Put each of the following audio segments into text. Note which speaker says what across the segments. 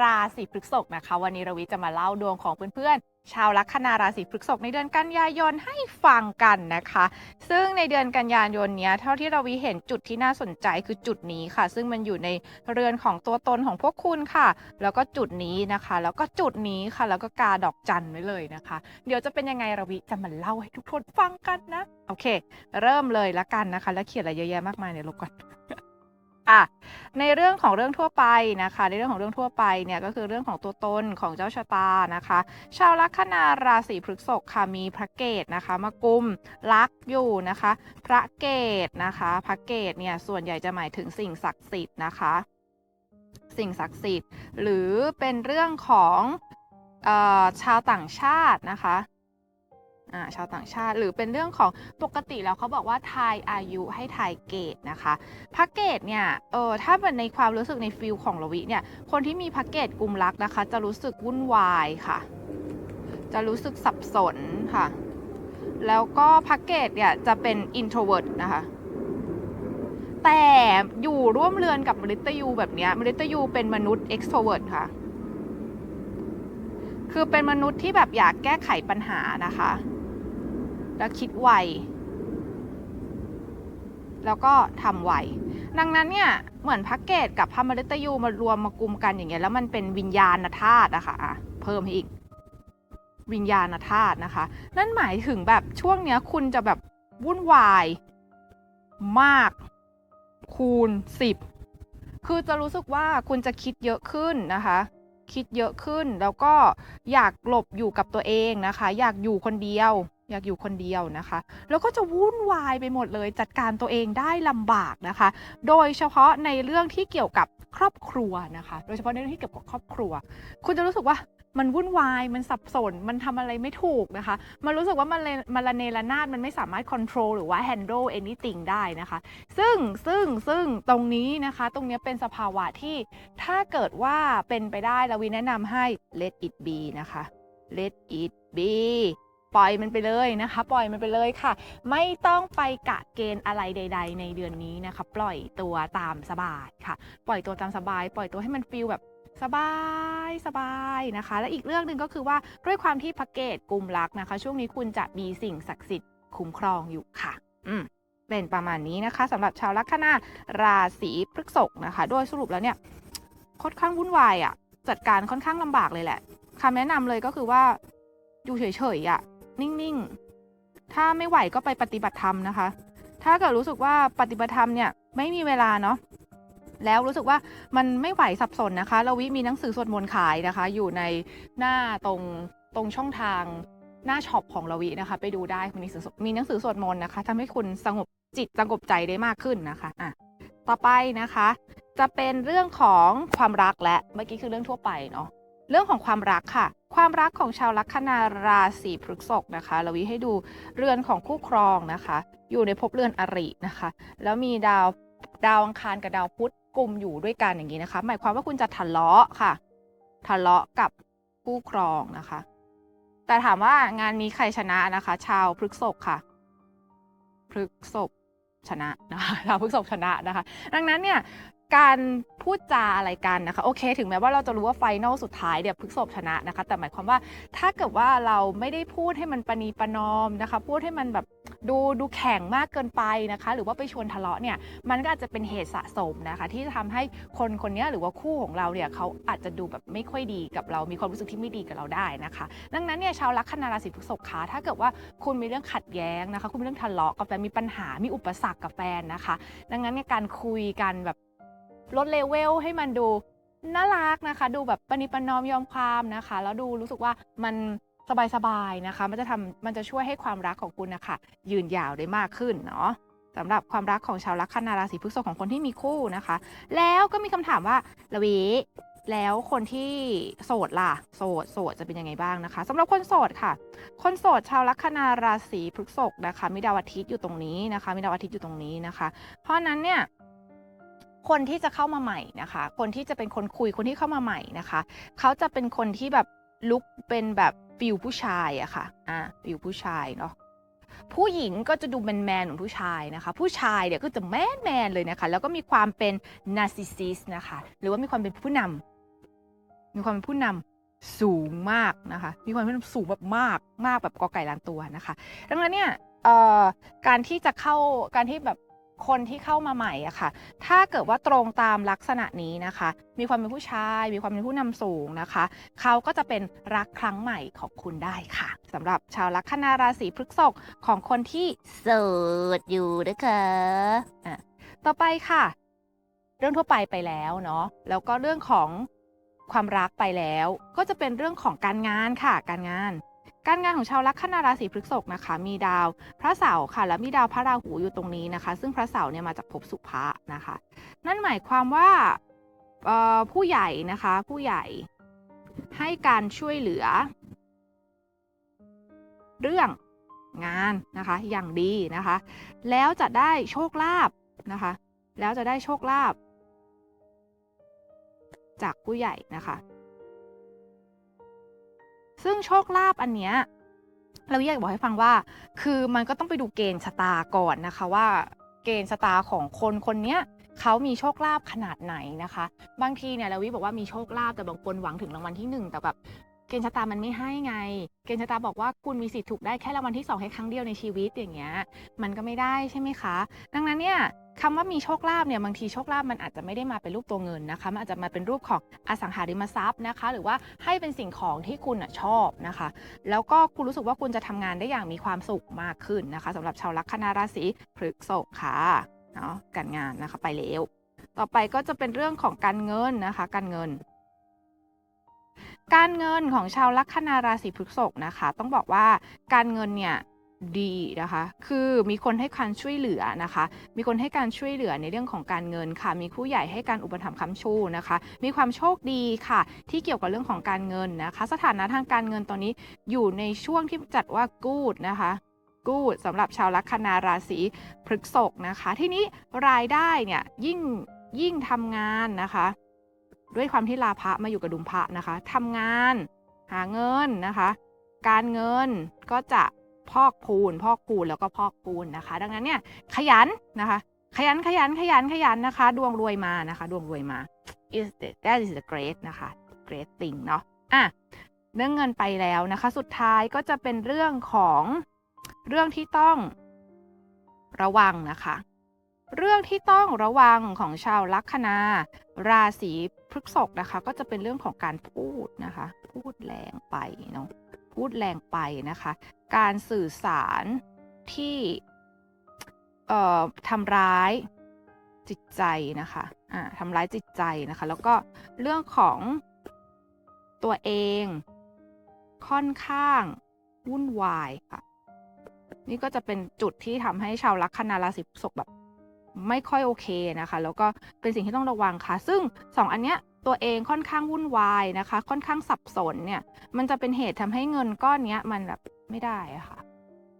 Speaker 1: ราศีพฤษภนะคะ วันนี้รวิจะมาเล่าดวงของเพื่อนๆ ชาวลัคนาราศีพฤษภในเดือนกันยายนให้ฟังกันนะคะ ซึ่งในเดือนกันยายนเนี้ยเท่าที่รวิเห็นจุดที่น่าสนใจคือจุดนี้ค่ะ ซึ่งมันอยู่ในเรือนของตัวตนของพวกคุณค่ะ แล้วก็จุดนี้นะคะ แล้วก็จุดนี้ค่ะ แล้วก็กาดอกจันไว้เลยนะคะ เดี๋ยวจะเป็นยังไงรวิจะมาเล่าให้ทุกคนฟังกันนะ โอเค เริ่มเลยละกันนะคะ แล้วเขียนอะไรเยอะแยะมากมายเนี่ยลบก่อน่ะ ในเรื่องของเรื่องทั่วไปนะคะ ในเรื่องของเรื่องทั่วไปเนี่ยก็คือเรื่องของตัวตนของเจ้าชะตานะคะ ชาวลัคนาราศีพฤษภค่ะมีพระเกตนะคะมากุมลักอยู่นะคะ พระเกตนะคะพระเกตเนี่ยส่วนใหญ่จะหมายถึงสิ่งศักดิ์สิทธิ์นะคะ สิ่งศักดิ์สิทธิ์ หรือเป็นเรื่องของออชาวต่างชาตินะคะ ชาวต่างชาติ หรือเป็นเรื่องของปกติแล้วเขาบอกว่าทายอายุให้ทายเกตนะคะพระเกตเนี่ยเออถ้าเป็นในความรู้สึกในฟิลของลวิเนี่ยคนที่มีพระเกตกลุ่มรักนะคะ จะรู้สึกวุ่นวายค่ะ จะรู้สึกสับสนค่ะ แล้วก็พระเกตเนี่ยจะเป็น introvert นะคะแต่อยู่ร่วมเรือนกับมฤตยูแบบเนี้ยมฤตยูเป็นมนุษย์ extrovert ค่ะ คือเป็นมนุษย์ที่แบบอยากแก้ไขปัญหานะคะ แล้วคิดไว แล้วก็ทำไว ดังนั้นเนี่ย เหมือนพระเกตกับพระมฤตยูมารวมมากลุ่มกันอย่างเงี้ยแล้วมันเป็นวิญญาณธาตุอะคะอะเพิ่มให้อีก วิญญาณธาตุนะคะ นั่นหมายถึงแบบช่วงเนี้ยคุณจะแบบวุ่นวายมาก คูณสิบคือจะรู้สึกว่าคุณจะคิดเยอะขึ้นนะคะ คิดเยอะขึ้นแล้วก็อยากหลบอยู่กับตัวเองนะคะ อยากอยู่คนเดียว อยากอยู่คนเดียวนะคะ แล้วก็จะวุ่นวายไปหมดเลยจัดการตัวเองได้ลำบากนะคะ โดยเฉพาะในเรื่องที่เกี่ยวกับครอบครัวนะคะ โดยเฉพาะในเรื่องที่เกี่ยวกับครอบครัว คุณจะรู้สึกว่ามันวุ่นวาย มันสับสน มันทำอะไรไม่ถูกนะคะ มันรู้สึกว่ามันเลยมันระเนระนาด มันไม่สามารถ control หรือว่า handle anything ได้นะคะ ซึ่งซึ่งซึ่งตรงนี้นะคะ ตรงเนี้ยเป็นสภาวะที่ถ้าเกิดว่าเป็นไปได้เราวีแนะนำให้ let it be นะคะ let it be ปล่อยมันไปเลยนะคะ ปล่อยมันไปเลยค่ะ ไม่ต้องไปกะเกณฑ์อะไรใด ๆ ในเดือนนี้นะคะ ปล่อยตัวตามสบายค่ะ ปล่อยตัวตามสบาย ปล่อยตัวให้มันฟีลแบบสบายสบายนะคะ และอีกเรื่องหนึ่งก็คือว่าด้วยความที่พักเกตกลุ่มรักนะคะ ช่วงนี้คุณจะมีสิ่งศักดิ์สิทธิ์คุ้มครองอยู่ค่ะ อืมเป็นประมาณนี้นะคะสำหรับชาวลัคนาราศีพฤษภนะคะ โดยสรุปแล้วเนี่ยค่อนข้างวุ่นวายอะ่ะจัดการค่อนข้างลำบากเลยแหละคำแนะนำเลยก็คือว่าอยู่เฉยๆอะ่ะ นิ่งๆ ถ้าไม่ไหวก็ไปปฏิบัติธรรมนะคะ ถ้าเกิดรู้สึกว่าปฏิบัติธรรมเนี่ยไม่มีเวลาเนาะแล้วรู้สึกว่ามันไม่ไหวสับสนนะคะเราวิมีหนังสือสวดมนต์ขายนะคะ อยู่ในหน้าตรงตรงช่องทางหน้าช็อปของเราวินะคะ ไปดูได้มีหนังสือมีหนังสือสวดมนต์นะคะทำให้คุณสงบจิตสงบใจได้มากขึ้นนะคะอะต่อไปนะคะ จะเป็นเรื่องของความรักและเมื่อกี้คือเรื่องทั่วไปเนาะ เรื่องของความรักค่ะ ความรักของชาวลัคนาราศีพฤษภนะคะ เราวิให้ดูเรือนของคู่ครองนะคะ อยู่ในภพเรือนอรินะคะ แล้วมีดาวดาวอังคารกับดาวพุธกลุ่มอยู่ด้วยกันอย่างนี้นะคะ หมายความว่าคุณจะทะเลาะค่ะ ทะเลาะกับคู่ครองนะคะ แต่ถามว่างานนี้ใครชนะนะคะ ชาวพฤษภค่ะพฤษภชนะนะคะชาวพฤษภชนะนะคะ ดังนั้นเนี่ย การพูดจาอะไรกันนะคะโอเค ถึงแม้ว่าเราจะรู้ว่าไฟนอลสุดท้ายเดี๋ยวพฤษภชนะนะคะ แต่หมายความว่าถ้าเกิดว่าเราไม่ได้พูดให้มันประนีประนอมนะคะ พูดให้มันแบบดูดูแข็งมากเกินไปนะคะ หรือว่าไปชวนทะเลาะเนี่ยมันก็อาจจะเป็นเหตุสะสมนะคะ ที่จะทำให้คนคนนี้หรือว่าคู่ของเราเนี่ยเขาอาจจะดูแบบไม่ค่อยดีกับเรา มีความรู้สึกที่ไม่ดีกับเราได้นะคะ ดังนั้นเนี่ยชาวลัคนาราศีพฤษภคะถ้าเกิดว่าคุณมีเรื่องขัดแย้งนะคะ คุณมีเรื่องทะเลาะกับแฟนมีปัญหามีอุปสรรคกับแฟนนะคะ ดังนั้นเนี่ยการคุยกันแบบ ลดเลเวลให้มันดูน่ารักนะคะ ดูแบบปณิปนอมยอมความนะคะ แล้วดูรู้สึกว่ามันสบายๆนะคะ มันจะทำมันจะช่วยให้ความรักของคุณนะคะยืนยาวได้มากขึ้นเนาะสำหรับความรักของชาวลัคนาราศีพฤษภของคนที่มีคู่นะคะ แล้วก็มีคำถามว่าละวีแล้วคนที่โสดล่ะ โสดโสดจะเป็นยังไงบ้างนะคะสำหรับคนโสดค่ะ คนโสดชาวลัคนาราศีพฤษภนะคะ มีดาวอาทิตย์อยู่ตรงนี้นะคะ มีดาวอาทิตย์อยู่ตรงนี้นะคะ เพราะนั้นเนี่ย คนที่จะเข้ามาใหม่นะคะ คนที่จะเป็นคนคุยคนที่เข้ามาใหม่นะคะ เขาจะเป็นคนที่แบบลุกเป็นแบบฟิลผู้ชายอะค่ะอ่าฟิลผู้ชายเนาะผู้หญิงก็จะดูแมนแมนๆเหมือนผู้ชายนะคะ ผู้ชายเนี่ยก็จะแมนแมนเลยนะคะ แล้วก็มีความเป็นนาร์ซิสซิสนะคะ หรือว่ามีความเป็นผู้นมีความเป็นผู้นำสูงมากนะคะ มีความเป็นผู้นำสูงแบบมากมากแบบกอไก่ล้านตัวนะคะ ดังนั้นเนี่ยการที่จะเข้าการที่แบบ คนที่เข้ามาใหม่อะค่ะ ถ้าเกิดว่าตรงตามลักษณะนี้นะคะ มีความเป็นผู้ชาย มีความเป็นผู้นำสูงนะคะ เขาก็จะเป็นรักครั้งใหม่ของคุณได้ค่ะสำหรับชาวลัคนาราศีพฤษภของคนที่โสดอยู่นะคะอะต่อไปค่ะ เรื่องทั่วไปไปแล้วเนาะแล้วก็เรื่องของความรักไปแล้ว ก็จะเป็นเรื่องของการงานค่ะ การงาน การงานของชาวลัคนาราศีพฤษภนะคะ มีดาวพระเสาร์ค่ะ และมีดาวพระราหูอยู่ตรงนี้นะคะ ซึ่งพระเสาร์เนี่ยมาจากภพสุภะนะคะ นั่นหมายความว่าผู้ใหญ่นะคะ ผู้ใหญ่ให้การช่วยเหลือ เรื่องงานนะคะ อย่างดีนะคะ แล้วจะได้โชคลาภนะคะ แล้วจะได้โชคลาภจากผู้ใหญ่นะคะ ซึ่งโชคลาภอันเนี้ยเราอยากบอกให้ฟังว่า คือมันก็ต้องไปดูเกณฑ์ชะตาก่อนนะคะว่า เกณฑ์ชะตาของคนคนเนี้ยเขามีโชคลาภขนาดไหนนะคะ บางทีเนี่ยเราวิบอกว่ามีโชคลาภแต่บางคนหวังถึงรางวัลที่หนึ่งแต่แบบ เกณฑ์ชะตามันไม่ให้ไง เกณฑ์ชะตาบอกว่าคุณมีสิทธิ์ถูกได้แค่รางวัลที่สองแค่ครั้งเดียวในชีวิตอย่างเงี้ย มันก็ไม่ได้ใช่ไหมคะ ดังนั้นเนี่ยคำว่ามีโชคลาภเนี่ยบางทีโชคลาภมันอาจจะไม่ได้มาเป็นรูปตัวเงินนะคะ มันอาจจะมาเป็นรูปของอสังหาริมทรัพย์นะคะ หรือว่าให้เป็นสิ่งของที่คุณชอบนะคะ แล้วก็คุณรู้สึกว่าคุณจะทำงานได้อย่างมีความสุขมากขึ้นนะคะสำหรับชาวลัคนาราศีพฤษภค่ะเนาะการงานนะคะไปแล้วต่อไปก็จะเป็นเรื่องของการเงินนะคะ การเงิน การเงินของชาวลัคนาราศีพฤษภนะคะ ต้องบอกว่าการเงินเนี่ยดีนะคะ คือมีคนให้การช่วยเหลือนะคะ มีคนให้การช่วยเหลือในเรื่องของการเงินค่ะ มีผู้ใหญ่ให้การอุปถัมภ์ค้ำชูนะคะ มีความโชคดีค่ะ ที่เกี่ยวกับเรื่องของการเงินนะคะ สถานะทางการเงินตอนนี้อยู่ในช่วงที่จัดว่ากูดนะคะกูดสำหรับชาวลัคนาราศีพฤษภนะคะ ที่นี้รายได้เนี่ยยิ่งยิ่งทำงานนะคะ ด้วยความที่ลาภะมาอยู่กับดุมพระนะคะทำงานหาเงินนะคะ การเงินก็จะพอกพูน พอกพูนแล้วก็พอกพูนนะคะ ดังนั้นเนี่ยขยันนะคะ ขยันขยันขยันขยันนะคะ ดวงรวยมานะคะ ดวงรวยมา is the that is the great นะคะ great thing เนาะอะเรื่องเงินไปแล้วนะคะ สุดท้ายก็จะเป็นเรื่องของเรื่องที่ต้องระวังนะคะ เรื่องที่ต้องระวังของชาวลัคนา ราศีพฤษภนะคะ ก็จะเป็นเรื่องของการพูดนะคะ พูดแรงไปเนาะพูดแรงไปนะคะ การสื่อสารที่เอ่อทำร้ายจิตใจนะคะอ่าทำร้ายจิตใจนะคะ แล้วก็เรื่องของตัวเองค่อนข้างวุ่นวายค่ะ นี่ก็จะเป็นจุดที่ทำให้ชาวลัคนาราศีพฤษภแบบ ไม่ค่อยโอเคนะคะ แล้วก็เป็นสิ่งที่ต้องระวังค่ะ ซึ่งสองอันเนี้ยตัวเองค่อนข้างวุ่นวายนะคะ ค่อนข้างสับสนเนี่ย มันจะเป็นเหตุทำให้เงินก้อนเนี้ยมันแบบไม่ได้ะค่ะ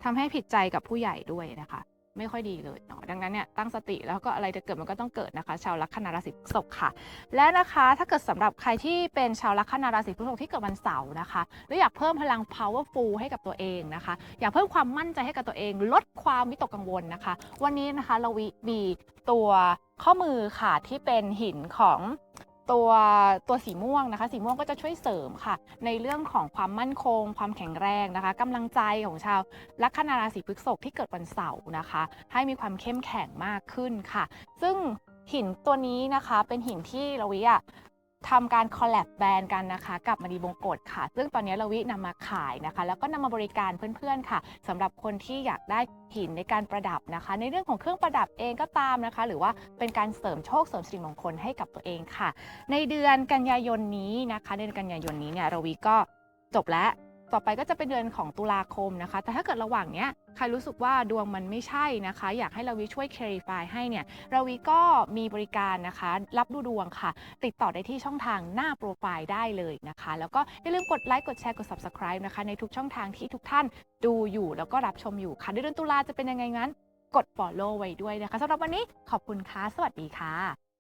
Speaker 1: ทำให้ผิดใจกับผู้ใหญ่ด้วยนะคะ ไม่ค่อยดีเลยเนาะดังนั้นเนี่ยตั้งสติแล้วก็อะไรจะเกิดมันก็ต้องเกิดนะคะ ชาวลัคนาราศีพฤษภค่ะ และนะคะถ้าเกิดสำหรับใครที่เป็นชาวลัคนาราศีพฤษภที่เกิดวันเสาร์นะคะแล้วอยากเพิ่มพลัง powerful ให้กับตัวเองนะคะ อยากเพิ่มความมั่นใจให้กับตัวเอง ลดความวิตกกังวลนะคะ วันนี้นะคะเราวิมีตัวข้อมือค่ะที่เป็นหินของ ตัวตัวสีม่วงนะคะ สีม่วงก็จะช่วยเสริมค่ะ ในเรื่องของความมั่นคง ความแข็งแรงนะคะกำลังใจของชาวลัคนาราศีพฤษภที่เกิดวันเสาร์นะคะ ให้มีความเข้มแข็งมากขึ้นค่ะ ซึ่งหินตัวนี้นะคะเป็นหินที่เราวิอะ ทำการคอลแลบแบรนด์กันนะคะ กับมณีบงกฎค่ะ ซึ่งตอนนี้เราวินำมาขายนะคะ แล้วก็นำมาบริการเพื่อนๆค่ะสำหรับคนที่อยากได้หินในการประดับนะคะ ในเรื่องของเครื่องประดับเองก็ตามนะคะ หรือว่าเป็นการเสริมโชคเสริมสิริมงคลให้กับตัวเองค่ะ ในเดือนกันยายนนี้นะคะในเดือนกันยายนนี้เนี่ยเราวิก็จบแล้ว ต่อไปก็จะเป็นเดือนของตุลาคมนะคะ แต่ถ้าเกิดระหว่างเนี้ยใครรู้สึกว่าดวงมันไม่ใช่นะคะ อยากให้เราวิช่วย clarify ให้เนี่ยเราวิก็มีบริการนะคะ รับดูดวงค่ะ ติดต่อได้ที่ช่องทางหน้าโปรไฟล์ได้เลยนะคะ แล้วก็อย่าลืมกดไลค์กดแชร์กด subscribe นะคะ ในทุกช่องทางที่ทุกท่านดูอยู่ แล้วก็รับชมอยู่ค่ะเดือนตุลาจะเป็นยังไงงั้น กด follow ไว้ด้วยนะคะสำหรับวันนี้ขอบคุณค่ะสวัสดีค่ะ